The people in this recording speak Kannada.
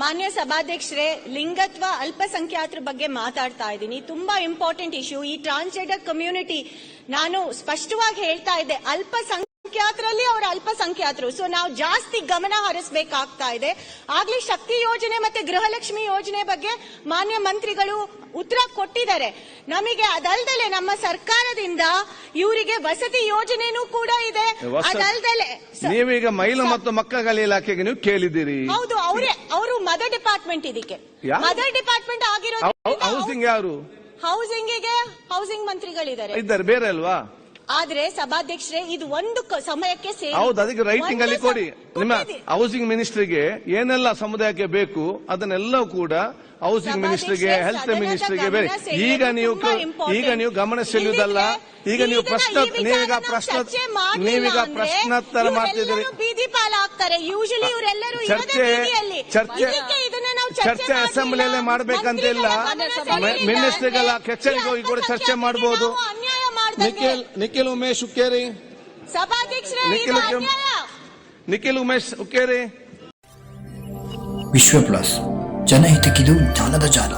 ಮಾನ್ಯ ಸಭಾಧ್ಯಕ್ಷರೇ, ಲಿಂಗತ್ವ ಅಲ್ಪಸಂಖ್ಯಾತರ ಬಗ್ಗೆ ಮಾತಾಡ್ತಾ ಇದ್ದೀನಿ. ತುಂಬಾ ಇಂಪಾರ್ಟೆಂಟ್ ಇಶ್ಯೂ ಈ ಟ್ರಾನ್ಸ್ಜೆಂಡರ್ ಕಮ್ಯುನಿಟಿ ನಾನು ಸ್ಪಷ್ಟವಾಗಿ ಹೇಳ್ತಾ ಇದ್ದೆ ಅಲ್ಪಸಂಖ್ಯಾತರಲ್ಲಿ ಅವರ ಅಲ್ಪಸಂಖ್ಯಾತರು. ಸೊ ನಾವು ಜಾಸ್ತಿ ಗಮನ ಹರಿಸಬೇಕಾಗ್ತಾ ಇದೆ. ಆಗ್ಲೇ ಶಕ್ತಿ ಯೋಜನೆ ಮತ್ತೆ ಗೃಹಲಕ್ಷ್ಮಿ ಯೋಜನೆ ಬಗ್ಗೆ ಮಾನ್ಯ ಮಂತ್ರಿಗಳು ಉತ್ತರ ಕೊಟ್ಟಿದ್ದಾರೆ. ನಮಗೆ ಅದಲ್ದಲೆ ನಮ್ಮ ಸರ್ಕಾರದಿಂದ ಇವರಿಗೆ ವಸತಿ ಯೋಜನೆನೂ ಕೂಡ ಇದೆ. ಅದಲ್ದಲೆ ನೀವೀಗ ಮಹಿಳಾ ಮತ್ತು ಮಕ್ಕಳ ಇಲಾಖೆಗೆ ನೀವು ಕೇಳಿದ್ದೀರಿ. ಹೌದು ಅವರೇ ಅವರು ಮದರ್ ಡಿಪಾರ್ಟ್ಮೆಂಟ್ ಇದಕ್ಕೆ. ಮದರ್ ಡಿಪಾರ್ಟ್ಮೆಂಟ್ ಆಗಿರೋದು ಹೌಸಿಂಗ್ ಯಾರು? ಹೌಸಿಂಗಿಗೆ ಹೌಸಿಂಗ್ ಮಂತ್ರಿಗಳಿದ್ದಾರೆ. ಇದ್ದಾರೆ ಬೇರೆ ಅಲ್ವಾ? ಆದ್ರೆ ಸಭಾಧ್ಯಕ್ಷರೇ ಇದು ಒಂದು ಸಮಯಕ್ಕೆ ಸೇರಿ ಹೌದು ಅದಕ್ಕೆ ರೈಟಿಂಗ್ ಅಲ್ಲಿ ಕೊಡಿ. ನಿಮ್ಮ ಹೌಸಿಂಗ್ ಮಿನಿಸ್ಟ್ರಿಗೆ ಏನೆಲ್ಲ ಸಮುದಾಯಕ್ಕೆ ಬೇಕು ಅದನ್ನೆಲ್ಲವೂ ಕೂಡ ಹೌಸಿಂಗ್ ಮಿನಿಸ್ಟ್ರಿಗೆ ಹೆಲ್ತ್ ಮಿನಿಸ್ಟ್ರಿಗೆ ಬೇರೆ. ಈಗ ನೀವು ಈಗ ನೀವು ಗಮನ ಸೆಳೆಯುವುದಲ್ಲ ಈಗ ನೀವು ಪ್ರಶ್ನ ನೀವೀಗ ನಾವು ಪ್ರಶ್ನ ನೀವೀಗ ಪ್ರಶ್ನೋತ್ತರ ಮಾಡ್ತಿದ್ದೀರಿ. ಇವರೆಲ್ಲರೂ ಬೀದಿ ಪಾಲಾಗ್ತಾರೆ. ಯೂಶಲಿ ಇವರೆಲ್ಲರೂ ಇರೋದೇ ಚರ್ಚೆ ಚರ್ಚೆ ಚರ್ಚೆ. ಅಸೆಂಬ್ಲಿಯಲ್ಲೇ ಮಾಡ್ಬೇಕಂತಿಲ್ಲ. ಮಿನಿಸ್ಟ್ರಿಗೆಲ್ಲ ಕೆಚ್ಚರಿಗೆ ಹೋಗಿ ಕೂಡ ಚರ್ಚೆ ಮಾಡಬಹುದು ನಿಖಿಲ್ ನಿಖಿಲ್ ಉಮೇಶ್ ಉಕ್ಕೇರಿ. ಸಭಾಧ್ಯಕ್ಷರೇ ನಿಖಿಲ್ ನಿಖಿಲ್ ಉಮೇಶ್ ಉಕ್ಕೇರಿ. ವಿಶ್ವ ಪ್ಲಸ್ ಜನಹಿತಕ್ಕಿದು ಜ್ಞಾನದ ಜಾಲ.